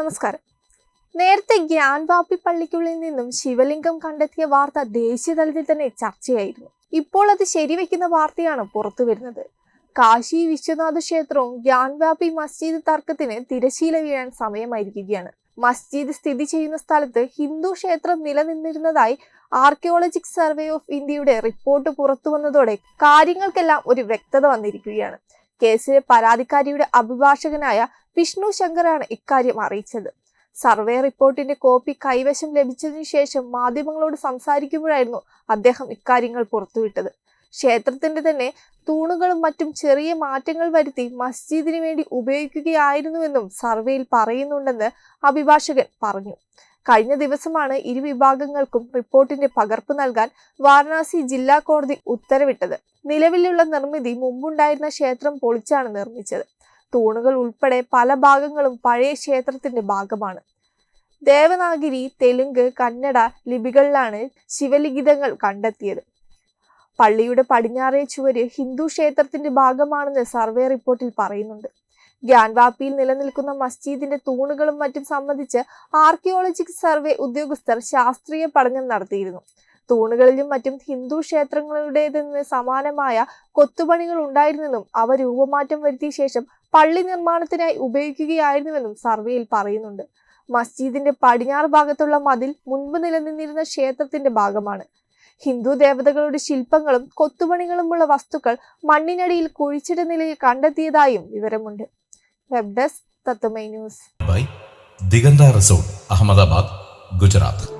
നമസ്കാരം. നേരത്തെ ഗ്യാൻവാപ്പി പള്ളിക്കുള്ളിൽ നിന്നും ശിവലിംഗം കണ്ടെത്തിയ വാർത്ത ദേശീയ തലത്തിൽ തന്നെ ചർച്ചയായിരുന്നു. ഇപ്പോൾ അത് ശരിവെക്കുന്ന വാർത്തയാണ് പുറത്തു വരുന്നത്. കാശി വിശ്വനാഥ ക്ഷേത്രവും ഗ്യാൻവാപ്പി മസ്ജിദ് തർക്കത്തിന് തിരശീല വീഴാൻ സമയമായിരിക്കുകയാണ്. മസ്ജിദ് സ്ഥിതി ചെയ്യുന്ന സ്ഥലത്ത് ഹിന്ദു ക്ഷേത്രം നിലനിന്നിരുന്നതായി ആർക്കിയോളജിക് സർവേ ഓഫ് ഇന്ത്യയുടെ റിപ്പോർട്ട് പുറത്തു വന്നതോടെ കാര്യങ്ങൾക്കെല്ലാം ഒരു വ്യക്തത വന്നിരിക്കുകയാണ്. കേസിലെ പരാതിക്കാരിയുടെ അഭിഭാഷകനായ വിഷ്ണു ശങ്കറാണ് ഇക്കാര്യം അറിയിച്ചത്. സർവേ റിപ്പോർട്ടിന്റെ കോപ്പി കൈവശം ലഭിച്ചതിനു ശേഷം മാധ്യമങ്ങളോട് സംസാരിക്കുമ്പോഴായിരുന്നു അദ്ദേഹം ഇക്കാര്യങ്ങൾ പുറത്തുവിട്ടത്. ക്ഷേത്രത്തിന്റെ തന്നെ തൂണുകളും മറ്റും ചെറിയ മാറ്റങ്ങൾ വരുത്തി മസ്ജിദിന് വേണ്ടി ഉപയോഗിക്കുകയായിരുന്നുവെന്നും സർവേയിൽ പറയുന്നുണ്ടെന്ന് അഭിഭാഷകൻ പറഞ്ഞു. കഴിഞ്ഞ ദിവസമാണ് ഇരുവിഭാഗങ്ങൾക്കും റിപ്പോർട്ടിന്റെ പകർപ്പ് നൽകാൻ വാരണാസി ജില്ലാ കോടതി ഉത്തരവിട്ടത്. നിലവിലുള്ള നിർമ്മിതി മുമ്പുണ്ടായിരുന്ന ക്ഷേത്രം പൊളിച്ചാണ് നിർമ്മിച്ചത്. തൂണുകൾ ഉൾപ്പെടെ പല ഭാഗങ്ങളും പഴയ ക്ഷേത്രത്തിന്റെ ഭാഗമാണ്. ദേവനാഗിരി തെലുങ്ക് കന്നഡ ലിപികളിലാണ് ശിവലിഖിതങ്ങൾ കണ്ടെത്തിയത്. പള്ളിയുടെ പടിഞ്ഞാറേ ചുവര് ഹിന്ദു ക്ഷേത്രത്തിന്റെ ഭാഗമാണെന്ന് സർവേ റിപ്പോർട്ടിൽ പറയുന്നുണ്ട്. ഗ്യാൻവാപ്പിയിൽ നിലനിൽക്കുന്ന മസ്ജിദിന്റെ തൂണുകളും മറ്റും സംബന്ധിച്ച് ആർക്കിയോളജിക്കൽ സർവേ ഉദ്യോഗസ്ഥർ ശാസ്ത്രീയ പഠനം നടത്തിയിരുന്നു. തൂണുകളിലും മറ്റും ഹിന്ദു ക്ഷേത്രങ്ങളുടേതെന്ന് സമാനമായ കൊത്തുപണികൾ ഉണ്ടായിരുന്നെന്നും അവ രൂപമാറ്റം വരുത്തിയ ശേഷം പള്ളി നിർമ്മാണത്തിനായി ഉപയോഗിക്കുകയായിരുന്നുവെന്നും സർവേയിൽ പറയുന്നുണ്ട്. മസ്ജിദിന്റെ പടിഞ്ഞാറ് ഭാഗത്തുള്ള മതിൽ മുൻപ് നിലനിന്നിരുന്ന ക്ഷേത്രത്തിന്റെ ഭാഗമാണ്. ഹിന്ദു ദേവതകളുടെ ശില്പങ്ങളും കൊത്തുപണികളുമുള്ള വസ്തുക്കൾ മണ്ണിനടിയിൽ കുഴിച്ചിട്ട നിലയിൽ കണ്ടെത്തിയതായും വിവരമുണ്ട്. Web desk Tatwamayi news. Diganta report Ahmedabad Gujarat.